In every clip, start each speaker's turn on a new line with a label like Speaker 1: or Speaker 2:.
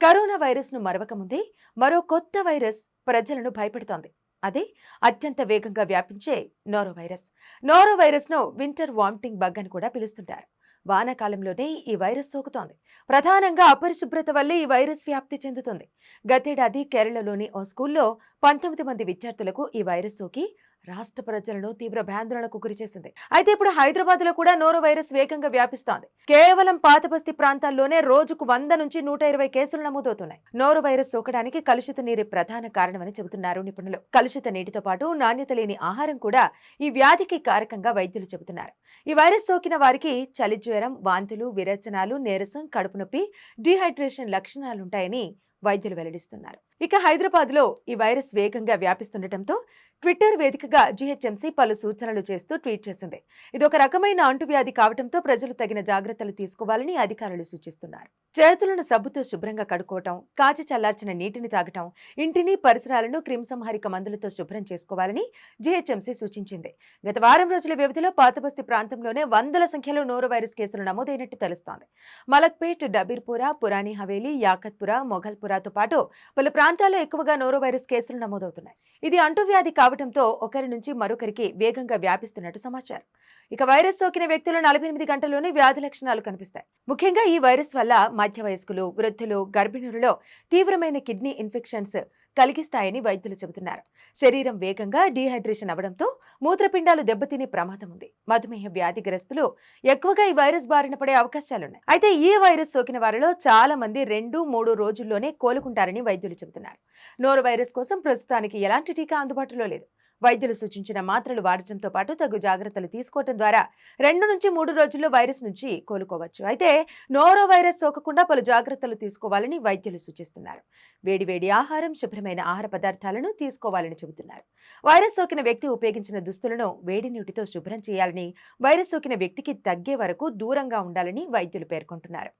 Speaker 1: Corona వైరస్ను మరవకముందే మరో కొత్త వైరస్ ప్రజలను భయపెడుతోంది. అదే అత్యంత వేగంగా వ్యాపించే నోరో వైరస్. నోరో వైరస్ను వింటర్ వామిటింగ్ బగ్ అని కూడా పిలుస్తుంటారు. వానాకాలంలోనే ఈ వైరస్ సోకుతోంది. ప్రధానంగా అపరిశుభ్రత వల్లే ఈ వైరస్ వ్యాప్తి చెందుతుంది. గతేడాది కేరళలోని ఓ స్కూల్లో పంతొమ్మిది మంది విద్యార్థులకు ఈ వైరస్ సోకి రాష్ట్ర ప్రజలను తీవ్ర భయాందోళనకు గురిచేసింది అయితే ఇప్పుడు హైదరాబాద్లో కూడా నోరో వైరస్ వేగంగా వ్యాపిస్తోంది. కేవలం పాతబస్తీ ప్రాంతాల్లోనే రోజుకు వంద నుంచి నూట ఇరవై కేసులు నమోదవుతున్నాయి. నోరు వైరస్ సోకడానికి కలుషిత నీరే ప్రధాన కారణమని చెబుతున్నారు నిపుణులు. కలుషిత నీటితో పాటు నాణ్యత లేని ఆహారం కూడా ఈ వ్యాధికి కారకంగా వైద్యులు చెబుతున్నారు. ఈ వైరస్ సోకిన వారికి చలి జ్వరం వాంతులు విరచనాలు నీరసం కడుపు నొప్పి డీహైడ్రేషన్ లక్షణాలుంటాయని వైద్యులు వెల్లడిస్తున్నారు. ఇక హైదరాబాద్లో ఈ వైరస్ వేగంగా వ్యాపిస్తుండటంతో ట్విట్టర్ వేదికగా జీహెచ్ఎంసీ పలు సూచనలు చేస్తూ ట్వీట్ చేసింది. ఇది ఒక రకమైన అంటువ్యాధి కావడంతో ప్రజలు తగిన జాగ్రత్తలు తీసుకోవాలని అధికారులు సూచిస్తున్నారు. చేతులను సబ్బుతో శుభ్రంగా కడుక్కోవటం కాచి చల్లార్చిన నీటిని తాగటం ఇంటిని పరిసరాలను క్రిమిసంహారిక మందులతో శుభ్రం చేసుకోవాలని జీహెచ్ఎంసీ సూచించింది. గత వారం రోజుల వ్యవధిలో పాతబస్తీ ప్రాంతంలోనే వందల సంఖ్యలో నోరు వైరస్ కేసులు నమోదైనట్టు తెలుస్తోంది. మలక్పేట్ డబీర్పుర పురాణి హవేలీ యాకత్పుర మొఘల్పురాతో పాటు పలు ప్రాంతాల్లో ఎక్కువగా నోరో వైరస్ కేసులు నమోదవుతున్నాయి. ఇది అంటువ్యాధి కావడంతో ఒకరి నుంచి మరొకరికి వేగంగా వ్యాపిస్తున్నట్టు సమాచారం. ఇక వైరస్ సోకిన వ్యక్తులు నలభై ఎనిమిది గంటల్లోనే వ్యాధి లక్షణాలు కనిపిస్తాయి. ముఖ్యంగా ఈ వైరస్ వల్ల మధ్య వయస్కులు వృద్ధులు గర్భిణులలో తీవ్రమైన కిడ్నీ ఇన్ఫెక్షన్స్ కలిగిస్తాయని వైద్యులు చెబుతున్నారు. శరీరం వేగంగా డీహైడ్రేషన్ అవడంతో మూత్రపిండాలు దెబ్బతినే ప్రమాదం ఉంది. మధుమేహ వ్యాధిగ్రస్తులు ఎక్కువగా ఈ వైరస్ బారిన పడే అవకాశాలున్నాయి. అయితే ఈ వైరస్ సోకిన వారిలో చాలా మంది రెండు మూడు రోజుల్లోనే కోలుకుంటారని వైద్యులు చెబుతున్నారు. నోరు వైరస్ కోసం ప్రస్తుతానికి ఎలాంటి టీకా అందుబాటులో లేదు. వైద్యులు సూచించిన మాత్రలు వాడటంతో పాటు తగు జాగ్రత్తలు తీసుకోవడం ద్వారా రెండు నుంచి మూడు రోజుల్లో వైరస్ నుంచి కోలుకోవచ్చు. అయితే నోరో వైరస్ సోకకుండా పలు జాగ్రత్తలు తీసుకోవాలని వైద్యులు సూచిస్తున్నారు. వేడివేడి ఆహారం శుభ్రమైన ఆహార పదార్థాలను తీసుకోవాలని చెబుతున్నారు. వైరస్ సోకిన వ్యక్తి ఉపయోగించిన దుస్తులను వేడి నీటితో శుభ్రం చేయాలని వైరస్ సోకిన వ్యక్తికి తగ్గే వరకు దూరంగా ఉండాలని వైద్యులు పేర్కొంటున్నారు.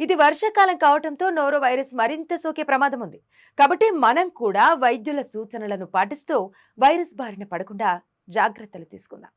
Speaker 1: ఇది వర్షాకాలం కావడంతో నోరో వైరస్ మరింత సోకే ప్రమాదం ఉంది. కాబట్టి మనం కూడా వైద్యుల సూచనలను పాటిస్తూ వైరస్ బారిన పడకుండా జాగ్రత్తలు తీసుకుందాం.